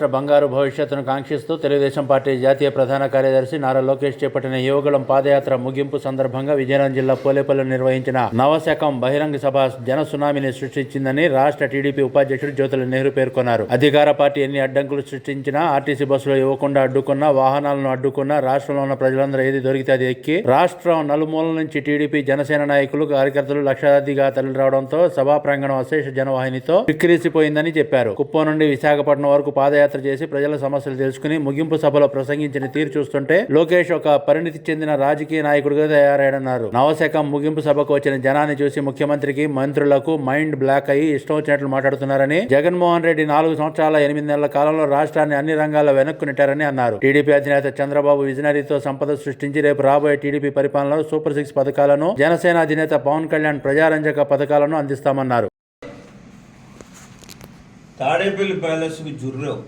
రాష్ట్ర బంగారు భవిష్యత్తును కాంక్షిస్తూ తెలుగుదేశం పార్టీ జాతీయ ప్రధాన కార్యదర్శి నారా లోకేష్ చేపట్టిన యువగళం పాదయాత్ర ముగింపు సందర్భంగా విజయనగరం జిల్లా పోలేపల్లి నిర్వహించిన నవశకం బహిరంగ సభ జన సునామీని సృష్టించిందని రాష్ట్ర టీడీపీ ఉపాధ్యక్షుడు జ్యోతుల నెహ్రూ పేర్కొన్నారు. అధికార పార్టీ ఎన్ని అడ్డంకులు సృష్టించినా ఆర్టీసీ బస్సులో ఇవ్వకుండా అడ్డుకున్నా వాహనాలను అడ్డుకున్నా రాష్ట్రంలో ఉన్న ప్రజలందరూ ఏది దొరికితే అది ఎక్కి రాష్ట్రం నలుమూలల నుంచి టీడీపీ జనసేన నాయకులు కార్యకర్తలు లక్షాదిగా తరలి రావడంతో సభా ప్రాంగణం అశేష జనవాహినితో విక్రీసిపోయిందని చెప్పారు. కుప్పం నుండి విశాఖపట్నం వరకు పాదయాత్ర చేసి ప్రజల సమస్యలు తెలుసుకుని ముగింపు సభలో ప్రసంగించిన తీరు చూస్తుంటే లోకేష్ ఒక పరిణితి చెందిన రాజకీయ నాయకుడిగా తయారయ్యాడన్నారు. నవశకం ముగింపు సభకు వచ్చిన జనాన్ని చూసి ముఖ్యమంత్రికి మంత్రులకు మైండ్ బ్లాక్ అయ్యి ఇష్టం వచ్చినట్లు మాట్లాడుతున్నారని జగన్మోహన్ రెడ్డి నాలుగు సంవత్సరాల ఎనిమిది నెలల కాలంలో రాష్ట్రాన్ని అన్ని రంగాల్లో వెనక్కు నెట్టారని అన్నారు. టీడీపీ అధినేత చంద్రబాబు విజనరీతో సంపద సృష్టించి రేపు రాబోయే టీడీపీ పరిపాలనలో సూపర్ సిక్స్ పథకాలను జనసేన అధినేత పవన్ కళ్యాణ్ ప్రజారంజక పథకాలను అందిస్తామన్నారు. తాడేపల్లి ప్యాలెస్కి జుర్రావు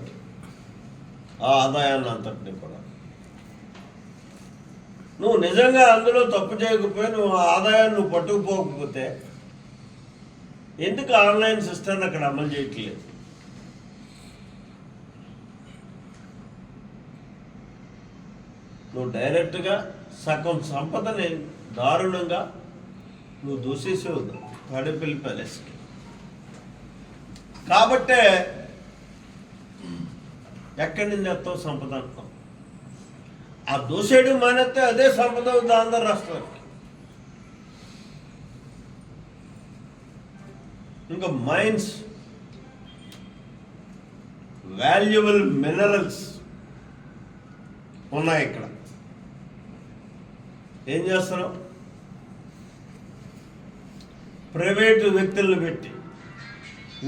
ఆ ఆదాయాన్ని అంతటినీ కూడా. నువ్వు నిజంగా అందులో తప్పు చేయకపోయి నువ్వు ఆదాయాన్ని నువ్వు పట్టుకుపోకపోతే ఎందుకు ఆన్లైన్ సిస్టమ్ అక్కడ అమలు చేయట్లేదు? నువ్వు డైరెక్ట్గా సగం సంపదని దారుణంగా నువ్వు దూసేసావు తాడేపల్లి ప్యాలెస్కి. కాబట్టే ఎక్కడి నుంచి వస్తావు సంపద అంటాం ఆ దూసేయడం మానేస్తే అదే సంపద అవుతుంది ఆంధ్ర రాష్ట్రానికి. ఇంకా మైన్స్ వాల్యుబుల్ మినరల్స్ ఉన్నాయి ఇక్కడ. ఏం చేస్తున్నాం ప్రైవేటు వ్యక్తులను పెట్టి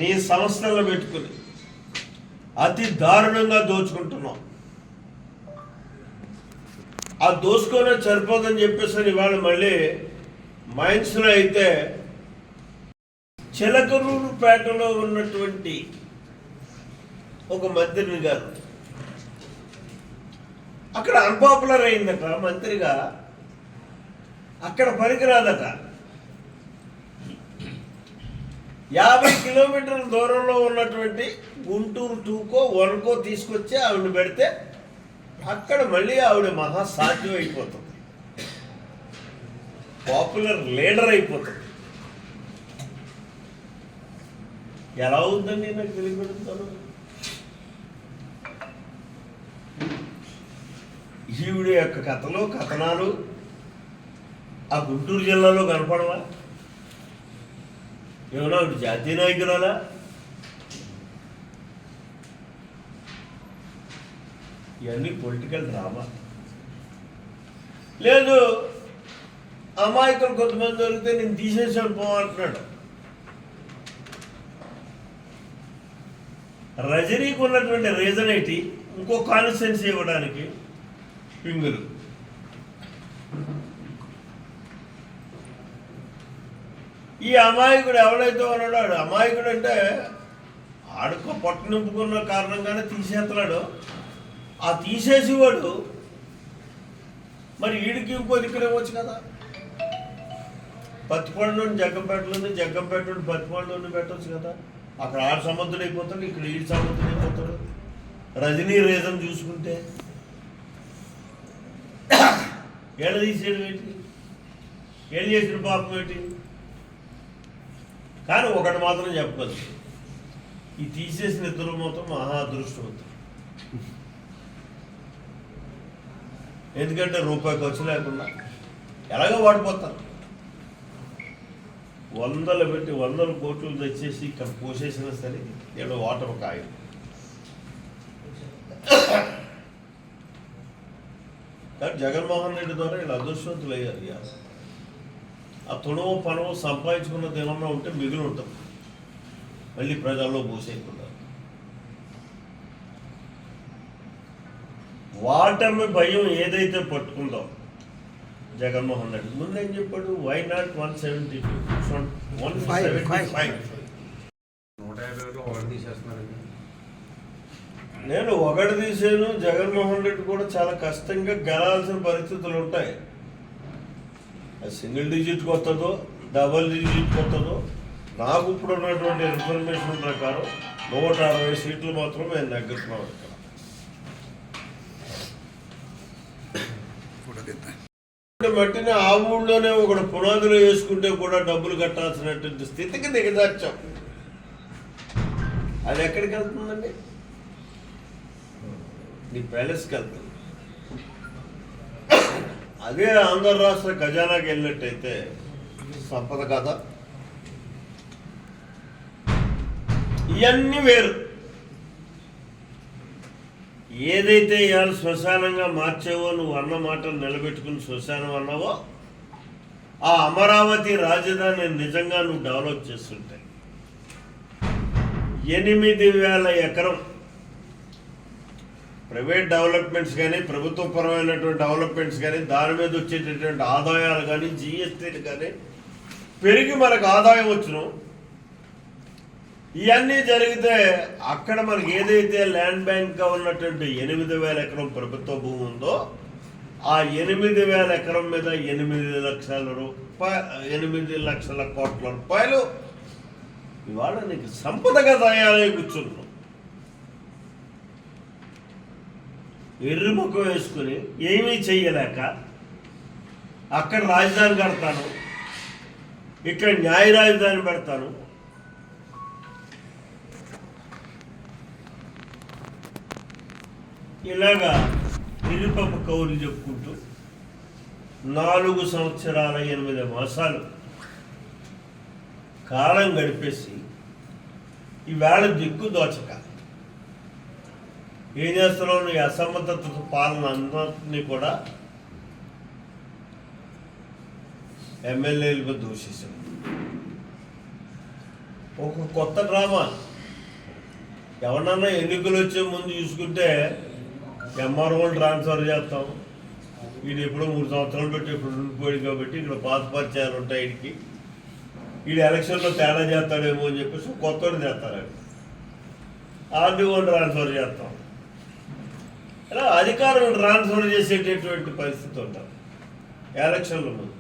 నీ సంస్థలను పెట్టుకుని అతి దారుణంగా దోచుకుంటున్నాం. ఆ దోచుకోనే సరిపోదని చెప్పేసి ఇవాళ మళ్ళీ మైన్స్లో అయితే చిలకరూరుపేటలో ఉన్నటువంటి ఒక మంత్రిని గారు అక్కడ అన్పాపులర్ అయిందట మంత్రిగా. అక్కడ పనికిరాదట. యాభై కిలోమీటర్ల దూరంలో ఉన్నటువంటి గుంటూరు టూకో వన్కో తీసుకొచ్చి ఆవిడ పెడితే అక్కడ మళ్ళీ ఆవిడ మహాసాధ్యం అయిపోతుంది పాపులర్ లీడర్ అయిపోతుంది. ఎలా ఉందండి నాకు తెలియబెడుతాను ఈవిడ యొక్క కథలు కథనాలు ఆ గుంటూరు జిల్లాలో కనపడవా ఏమన్నా జాతీయ నాయకురాలా? ఇవన్నీ పొలిటికల్ డ్రామా లేదు అమాయకులు కొంతమంది దొరికితే నేను తీసేసాను పోమంటున్నాడు రజనీకి ఉన్నటువంటి రీజన్ ఏంటి? ఇంకో కాన్స్టెన్సీ ఇవ్వడానికి. పింగులు ఈ అమాయకుడు ఎవడైతే ఉన్నాడో అమాయకుడు అంటే ఆడుకో పొట్ట నింపుకున్న కారణంగానే తీసేస్తున్నాడు. ఆ తీసేసేవాడు మరి వీడికి ఇంకో దిక్కులు ఇవ్వచ్చు కదా? పత్తిపాడు నుండి జగ్గంపేట నుండి జగ్గంపేట నుండి పత్తిపాడు నుండి పెట్టవచ్చు కదా? అక్కడ ఆడు సమర్థుడు అయిపోతాడు ఇక్కడ ఈడు సముద్రుడు అయిపోతాడు రజనీ రేజం చూసుకుంటే ఏళ్ళ తీసేయడం ఏంటి? ఏం చేసిన పాపం ఏంటి? కానీ ఒకటి మాత్రం చెప్పుకోవచ్చు ఈ తీసేసిన ఇద్దరు మొత్తం మహా అదృష్టవంతులు. ఎందుకంటే రూపాయి ఖర్చు లేకుండా ఎలాగో వాడిపోతారు. వందలు పెట్టి వందల కోట్లు తెచ్చేసి ఇక్కడ పోసేసినా సరే ఏదో వాటర్ కాయ కానీ జగన్మోహన్ రెడ్డి ద్వారా వీళ్ళు అదృష్టవంతులు అయ్యారు ఆ తుణువు పణము సంపాదించుకున్నది ఏమన్నా ఉంటే మిగిలి ఉంటుంది. మళ్ళీ ప్రజల్లో పోసేయకుండా వాటమి భయం ఏదైతే పట్టుకుందో జగన్మోహన్ రెడ్డి. ముందు ఏం చెప్పాడు? Why not one seventy one seventy. Five నూట యాభై ఒకటి తీసేస్తున్నారండి నేను ఒకటి తీసాను జగన్మోహన్ రెడ్డి కూడా చాలా కష్టంగా గెలాల్సిన పరిస్థితులు ఉంటాయి. సింగిల్ డిజిట్ కొత్తదో డబల్ డిజిట్ కొత్తదో నాకు ఇప్పుడు ఉన్నటువంటి ఇన్ఫర్మేషన్ ప్రకారం నూట అరవై సీట్లు మాత్రం మేము తగ్గుతున్నాం ఇక్కడ. మట్టిని ఆ ఊళ్ళోనే ఒకడు పునాదులు వేసుకుంటే కూడా డబ్బులు కట్టాల్సినటువంటి స్థితికి దిగజార్చాం. అది ఎక్కడికి వెళ్తుందండి? నీ ప్యాలెస్కి వెళ్తుంది. అదే ఆంధ్ర రాష్ట్ర ఖజానాకి వెళ్ళినట్టయితే సంపద కదా ఇవన్నీ వేరు. ఏదైతే ఇవాళ శ్మశానంగా మార్చావో నువ్వు అన్న మాటలు నిలబెట్టుకుని శ్మశానం అన్నావో ఆ అమరావతి రాజధాని నిజంగా నువ్వు డెవలప్ చేస్తుంటే ఎనిమిది వేల ఎకరం ప్రైవేట్ డెవలప్మెంట్స్ కానీ ప్రభుత్వపరమైనటువంటి డెవలప్మెంట్స్ కానీ దాని మీద వచ్చేటటువంటి ఆదాయాలు కానీ జిఎస్టీలు కానీ పెరిగి మనకు ఆదాయం వచ్చును. ఇవన్నీ జరిగితే అక్కడ మనకి ఏదైతే ల్యాండ్ బ్యాంక్గా ఉన్నటువంటి ఎనిమిది వేల ఎకరం ప్రభుత్వ భూమి ఉందో ఆ ఎనిమిది వేల ఎకరం మీద ఎనిమిది లక్షల రూపాయ ఎనిమిది లక్షల కోట్ల రూపాయలు ఇవాళ నీకు సంపదగా తయారై కూర్చున్నాం ఎర్రుముఖం వేసుకుని ఏమీ చెయ్యలేక అక్కడ రాజధాని కడతాను. ఇక్కడ న్యాయ రాజధాని పెడతాను. ఇలాగా ఇరుపప్పు కౌలు చెప్పుకుంటూ నాలుగు సంవత్సరాల ఎనిమిది మాసాలు కాలం గడిపేసి ఈవేళ దిక్కు దోచక. ఏం చేస్తున్నావు? నీ అసమ్మతత పాలన అందరినీ కూడా ఎమ్మెల్యేలుగా దూషిస్తాం ఒక కొత్త డ్రామా. ఎవరన్నా ఎన్నికలు వచ్చే ముందు చూసుకుంటే ఎంఆర్ఓలు ట్రాన్స్ఫర్ చేస్తాం. వీడు ఎప్పుడో మూడు సంవత్సరాలు పెట్టి ఇప్పుడు ఉండిపోయాడు కాబట్టి ఇక్కడ పాత పరిచయాలు ఉంటాయి వీడికి వీడు ఎలక్షన్లో తేడా చేస్తాడేమో అని చెప్పేసి కొత్తోడు చేస్తారు ఆర్డీఓ ట్రాన్స్ఫర్ చేస్తాం. ఇలా అధికారం ట్రాన్స్ఫర్ చేసేటటువంటి పరిస్థితి ఉంటారు ఎలక్షన్లు ముందు.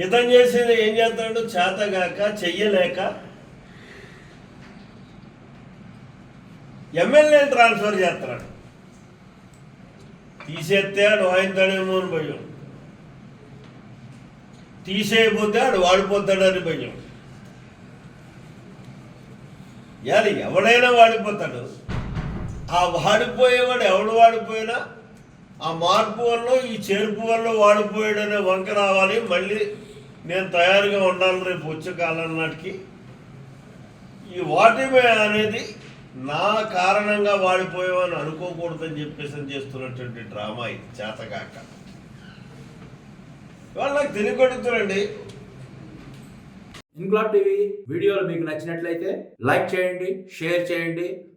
ఇతను చేసేది ఏం చేస్తాడు? చేతగాక చెయ్యలేక ఎమ్మెల్యే ట్రాన్స్ఫర్ చేస్తున్నాడు తీసేస్తే ఆడు వాయిస్తాడేమో అని భయం. తీసేయకపోతే ఆడు వాడిపోతాడని భయం. ఎవడైనా వాడిపోతాడు. ఆ వాడిపోయేవాడు ఎవడు వాడిపోయినా? ఆ మార్పు వల్ల ఈ చేర్పు వల్ల వాడిపోయాడనే వంక రావాలి. మళ్ళీ నేను తయారుగా ఉండాలి రేపు వచ్చే కాలం నాటికి. ఈ వాటిమే అనేది నా కారణంగా వాడిపోయామని అనుకోకూడదని చెప్పేసి చేస్తున్నటువంటి డ్రామా ఇది చేతగాక. ఇవాళ నాకు తెలియకొడుతురండి ఇన్క్లాబ్ టీవీ వీడియోలు మీకు నచ్చినట్లయితే లైక్ చేయండి షేర్ చేయండి